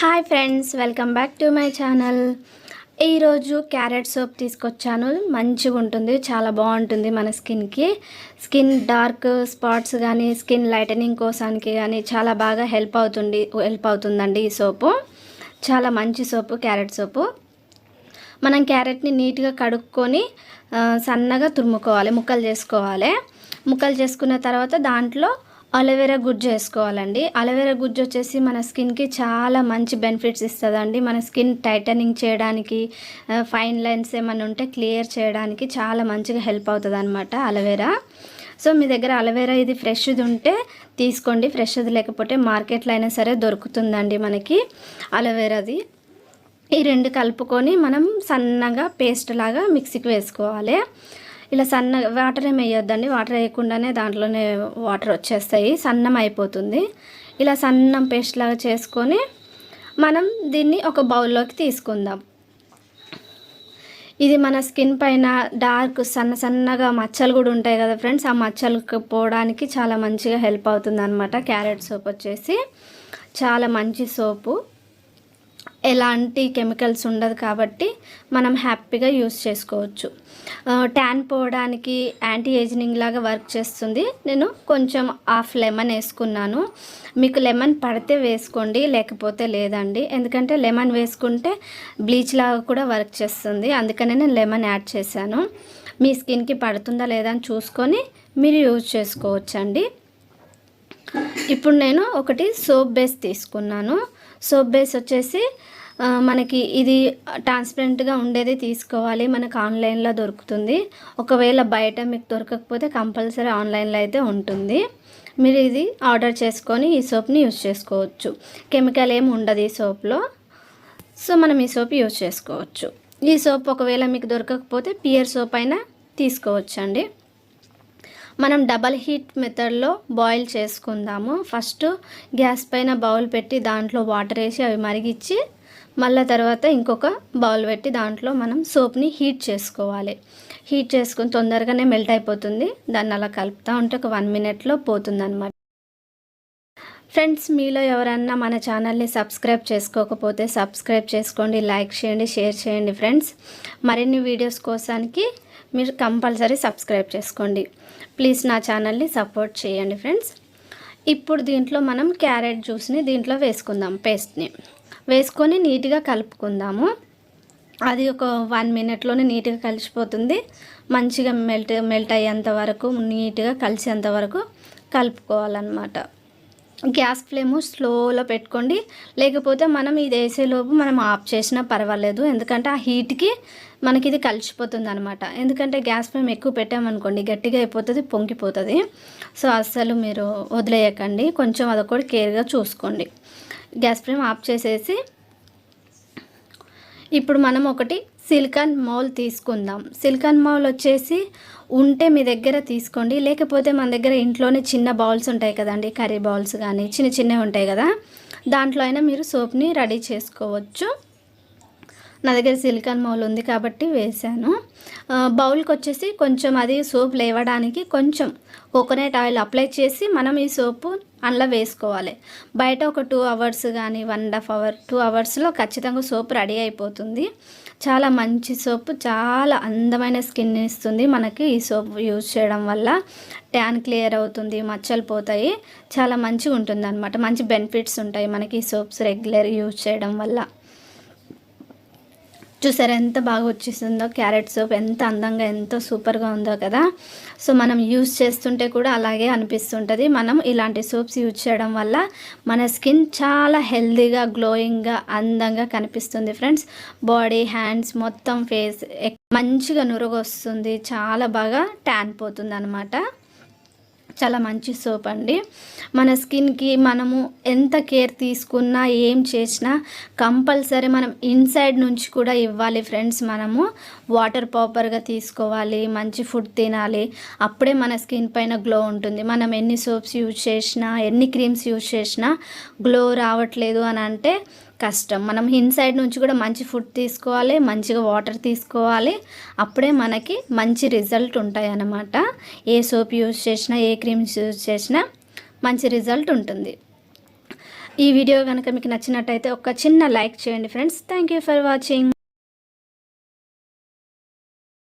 Hi friends welcome back to my channel. ఈరోజు carrot soap తీసుకొచ్చాను. మంచిగా ఉంటుంది చాలా బాగుంటుంది మన స్కిన్కి. స్కిన్ డార్క్ స్పాట్స్ కానీ స్కిన్ లైటనింగ్ కోసానికి కానీ చాలా బాగా హెల్ప్ అవుతుంది హెల్ప్ అవుతుందండి ఈ సోపు. చాలా మంచి సోపు క్యారెట్ సోపు. మనం క్యారెట్ని నీట్గా కడుక్కొని సన్నగా తురుముకోవాలి ముక్కలు చేసుకోవాలి. ముక్కలు చేసుకున్న తర్వాత దాంట్లో అలోవెరా గుజ్జు వేసుకోవాలండి. అలోవెరా గుజ్జు వచ్చేసి మన స్కిన్కి చాలా మంచి బెనిఫిట్స్ ఇస్తుందండి. మన స్కిన్ టైటనింగ్ చేయడానికి ఫైన్ లైన్స్ ఏమైనా ఉంటే క్లియర్ చేయడానికి చాలా మంచిగా హెల్ప్ అవుతుంది అనమాట అలోవెరా. సో మీ దగ్గర అలోవెరా ఇది ఫ్రెష్ది ఉంటే తీసుకోండి. ఫ్రెష్ది లేకపోతే మార్కెట్లో అయినా సరే దొరుకుతుందండి మనకి అలోవెరాది. ఈ రెండు కలుపుకొని మనం సన్నగా పేస్ట్ లాగా మిక్సీకి వేసుకోవాలి. ఇలా సన్నగా వాటర్ ఏమి వేయొద్దండి. వాటర్ వేయకుండానే దాంట్లోనే వాటర్ వచ్చేస్తాయి. సన్నం అయిపోతుంది. ఇలా సన్నం పేస్ట్ లాగా చేసుకొని మనం దీన్ని ఒక బౌల్లోకి తీసుకుందాం. ఇది మన స్కిన్ పైన డార్క్ సన్న సన్నగా మచ్చలు కూడా ఉంటాయి కదా ఫ్రెండ్స్ ఆ మచ్చలు పోవడానికి చాలా మంచిగా హెల్ప్ అవుతుంది అనమాట క్యారెట్ సోప్ వచ్చేసి. చాలా మంచి సోపు ఎలాంటి కెమికల్స్ ఉండదు కాబట్టి మనం హ్యాపీగా యూస్ చేసుకోవచ్చు. ట్యాన్ పోవడానికి యాంటీ ఏజినింగ్ లాగా వర్క్ చేస్తుంది. నేను కొంచెం హాఫ్ లెమన్ వేసుకున్నాను. మీకు లెమన్ పడితే వేసుకోండి లేకపోతే లేదండి. ఎందుకంటే లెమన్ వేసుకుంటే బ్లీచ్ లాగా కూడా వర్క్ చేస్తుంది. అందుకనే నేను లెమన్ యాడ్ చేశాను. మీ స్కిన్కి పడుతుందా లేదా అని చూసుకొని మీరు యూజ్ చేసుకోవచ్చండి. ఇప్పుడు నేను ఒకటి సోప్ బేస్ తీసుకున్నాను. సోప్ బేస్ వచ్చేసి మనకి ఇది ట్రాన్స్పరెంట్గా ఉండేది తీసుకోవాలి మనకు ఆన్లైన్లో దొరుకుతుంది. ఒకవేళ బయట మీకు దొరకకపోతే కంపల్సరీ ఆన్లైన్లో అయితే ఉంటుంది. మీరు ఇది ఆర్డర్ చేసుకొని ఈ సోప్ని యూజ్ చేసుకోవచ్చు. కెమికల్ ఏమి ఉండదు ఈ సోప్లో. సో మనం ఈ సోప్ యూజ్ చేసుకోవచ్చు. ఈ సోప్ ఒకవేళ మీకు దొరకకపోతే పియర్ సోప్ అయినా తీసుకోవచ్చండి. మనం డబల్ హీట్ మెథడ్లో బాయిల్ చేసుకుందాము. ఫస్ట్ గ్యాస్ పైన బౌల్ పెట్టి దాంట్లో వాటర్ వేసి అవి మరిగించి మళ్ళీ తర్వాత ఇంకొక బౌల్ పెట్టి దాంట్లో మనం సోప్ని హీట్ చేసుకోవాలి. హీట్ చేసుకుని తొందరగానే మెల్ట్ అయిపోతుంది. దాన్ని అలా కలుపుతూ ఉంటే ఒక వన్ మినిట్లో పోతుంది అనమాట ఫ్రెండ్స్ మీలో ఎవరన్నా మన ఛానల్ని సబ్స్క్రైబ్ చేసుకోకపోతే సబ్స్క్రైబ్ చేసుకోండి లైక్ చేయండి షేర్ చేయండి ఫ్రెండ్స్ మరిన్ని వీడియోస్ కోసానికి మీరు కంపల్సరీ సబ్స్క్రైబ్ చేసుకోండి. ప్లీజ్ నా ఛానల్ని సపోర్ట్ చేయండి ఫ్రెండ్స్ ఇప్పుడు దీంట్లో మనం క్యారెట్ జ్యూస్ని దీంట్లో వేసుకుందాం పేస్ట్ని వేసుకొని నీట్గా కలుపుకుందాము. అది ఒక వన్ మినిట్లోనే నీట్గా కలిసిపోతుంది. మంచిగా మెల్ట్ మెల్ట్ అయ్యేంత వరకు నీట్గా కలిసేంత వరకు కలుపుకోవాలన్నమాట. గ్యాస్ ఫ్లేమ్ స్లోలో పెట్టుకోండి. లేకపోతే మనం ఇది వేసేలోపు మనం ఆఫ్ చేసినా పర్వాలేదు. ఎందుకంటే ఆ హీట్కి మనకి ఇది కలిసిపోతుంది అనమాట ఎందుకంటే గ్యాస్ ఫ్లేమ్ ఎక్కువ పెట్టామనుకోండి గట్టిగా అయిపోతుంది పొంగిపోతుంది. సో అస్సలు మీరు వదిలేయకండి. కొంచెం అదొకటి కేర్గా చూసుకోండి. గ్యాస్ ఫ్లేమ్ ఆఫ్ చేసేసి ఇప్పుడు మనం ఒకటి సిలికాన్ మౌల్ తీసుకుందాం. సిలికాన్ మౌల్ వచ్చేసి ఉంటే మీ దగ్గర తీసుకోండి. లేకపోతే మన దగ్గర ఇంట్లోనే చిన్న బౌల్స్ ఉంటాయి కదండి. కర్రీ బౌల్స్ కానీ చిన్న చిన్నవి ఉంటాయి కదా. దాంట్లో అయినా మీరు సోప్ని రెడీ చేసుకోవచ్చు. నా దగ్గర సిలికాన్ మౌల్ ఉంది కాబట్టి వేసాను బౌల్కి వచ్చేసి కొంచెం అది సోప్ లేవడానికి కొంచెం కోకోనట్ ఆయిల్ అప్లై చేసి మనం ఈ సోపు అందులో వేసుకోవాలి. బయట ఒక టూ అవర్స్ కానీ one and half hour two అవర్స్లో ఖచ్చితంగా సోప్ రెడీ అయిపోతుంది. చాలా మంచి సోప్ చాలా అందమైన స్కిన్ ఇస్తుంది మనకి ఈ సోప్ యూజ్ చేయడం వల్ల. ట్యాన్ క్లియర్ అవుతుంది మచ్చలు పోతాయి చాలా మంచిగా ఉంటుంది అనమాట మంచి బెనిఫిట్స్ ఉంటాయి మనకి ఈ సోప్స్ రెగ్యులర్ యూజ్ చేయడం వల్ల. చూసారా ఎంత బాగా వచ్చేసిందో క్యారెట్ సోప్ ఎంత అందంగా ఎంతో సూపర్గా ఉందో కదా. సో మనం యూస్ చేస్తుంటే కూడా అలాగే అనిపిస్తుంటుంది. మనం ఇలాంటి సోప్స్ యూజ్ చేయడం వల్ల మన స్కిన్ చాలా హెల్దీగా గ్లోయింగ్గా అందంగా కనిపిస్తుంది ఫ్రెండ్స్. బాడీ హ్యాండ్స్ మొత్తం ఫేస్ మంచిగా నురుగు వస్తుంది చాలా బాగా ట్యాన్ పోతుంది అనమాట చాలా మంచి సోప్ అండి. మన స్కిన్కి మనము ఎంత కేర్ తీసుకున్నా ఏం చేసినా కంపల్సరీ మనం ఇన్సైడ్ నుంచి కూడా ఇవ్వాలి ఫ్రెండ్స్ మనము. వాటర్ ప్రాపర్గా తీసుకోవాలి మంచి ఫుడ్ తినాలి. అప్పుడే మన స్కిన్ పైన గ్లో ఉంటుంది. మనం ఎన్ని సోప్స్ యూజ్ చేసినా ఎన్ని క్రీమ్స్ యూజ్ చేసినా గ్లో రావట్లేదు అని అంటే కష్టం. మనం ఇన్సైడ్ నుంచి కూడా మంచి ఫుడ్ తీసుకోవాలి మంచిగా వాటర్ తీసుకోవాలి. అప్పుడే మనకి మంచి రిజల్ట్ ఉంటాయి అన్నమాట ఏ సోప్ యూజ్ చేసినా ఏ క్రీమ్స్ యూజ్ చేసినా మంచి రిజల్ట్ ఉంటుంది. ఈ వీడియో కనుక మీకు నచ్చినట్టయితే ఒక చిన్న లైక్ చేయండి friends. Thank you for watching.